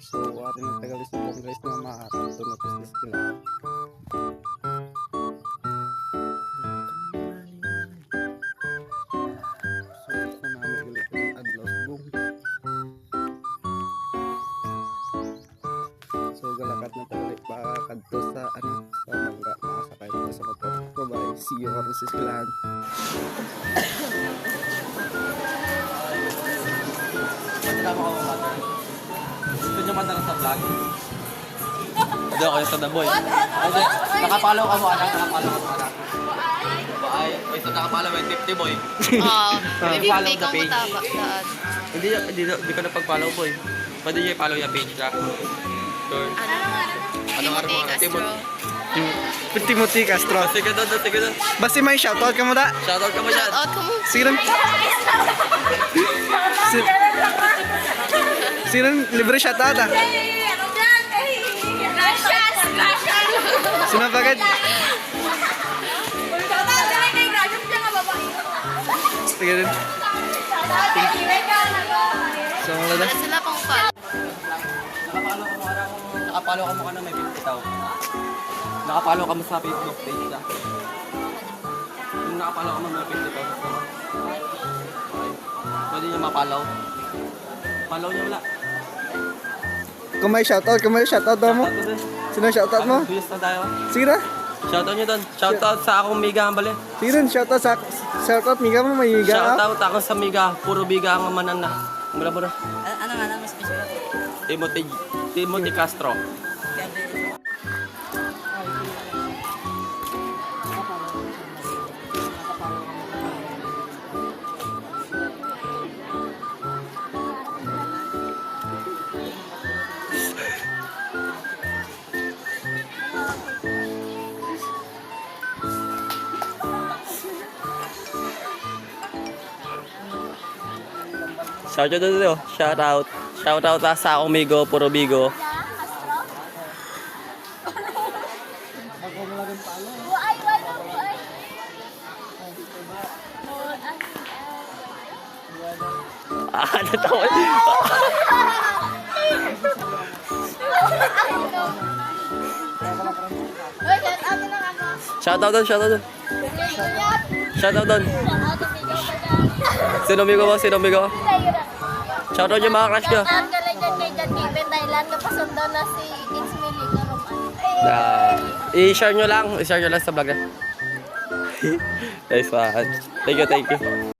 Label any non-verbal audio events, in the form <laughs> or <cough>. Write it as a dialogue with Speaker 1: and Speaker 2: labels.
Speaker 1: So, atin ang tagal sa buong guys na makakapto na sa sila. So, galakat na ulit para kadto sa ano, sa bangga. Makasakay na sa motor. Bye-bye. See you on sa silahan.
Speaker 2: Kasama ko madalas sa vlog? <laughs> Hindi ako yung sa The Boy. Kasi nakapalaw ka mo anak, nakapalaw ka mo anak. Ay, ito nakapalaw yung tip boy.
Speaker 3: Oo. <laughs> Maybe <laughs>
Speaker 2: Follow
Speaker 3: may
Speaker 2: the
Speaker 3: kang
Speaker 2: page.
Speaker 3: mataba daan.
Speaker 2: Hindi, hindi, hindi ko na pag-follow boy. Pwede nyo i-follow yung page ka. Sure.
Speaker 3: Ano?
Speaker 2: Anong araw mo?
Speaker 3: Timothy Castro.
Speaker 1: Tim- Timothy Castro.
Speaker 2: Sige doon, sige doon.
Speaker 1: Basta may shoutout ka mo da.
Speaker 2: Shoutout ka mo dyan.
Speaker 3: Out ka mo.
Speaker 1: Sige lang. Si- Sige lang, libre shoutout ah.
Speaker 4: Gracias! Gracias!
Speaker 1: Sino bagad? Sige din. So, na.
Speaker 3: Wala sila pang fan.
Speaker 2: Nakapalo ka mo anak. Nakapalo ka mo ka na may 50 tao. Nakapalo ka mo sa Facebook page ka. Yung nakapalo ka mo may 50 tao. Pwede nyo mapalaw. Follow nyo wala.
Speaker 1: Kung may shoutout, kung may shoutout daw mo. Sino shoutout mo?
Speaker 2: Views na tayo.
Speaker 1: Sige na.
Speaker 2: Shoutout nyo doon. Shoutout sa akong Miga Hambali.
Speaker 1: Sige rin, shoutout sa shoutout. Miga mo, may miga.
Speaker 2: Shoutout ako sa Miga. Puro Biga ang manan na. Mula mula.
Speaker 4: Ano nga naman special?
Speaker 2: Timothy, Timothy Castro. Shout out dito. Shout out. Shout out sa akong Migo, puro Bigo. Ah, natawa.
Speaker 4: Shout out
Speaker 2: doon, shout out doon.
Speaker 4: Shout
Speaker 2: out doon. Sino Migo mo? Sino Migo?
Speaker 4: Tayo na.
Speaker 2: Shout out yung mga crush nyo.
Speaker 4: Shout out ka lang dyan kay John Kevin Thailand. Kapasundo na si It's Millie Karuman.
Speaker 2: Ah, i-share nyo lang. I-share nyo lang sa vlog. nice <laughs> one. Thank you, thank you.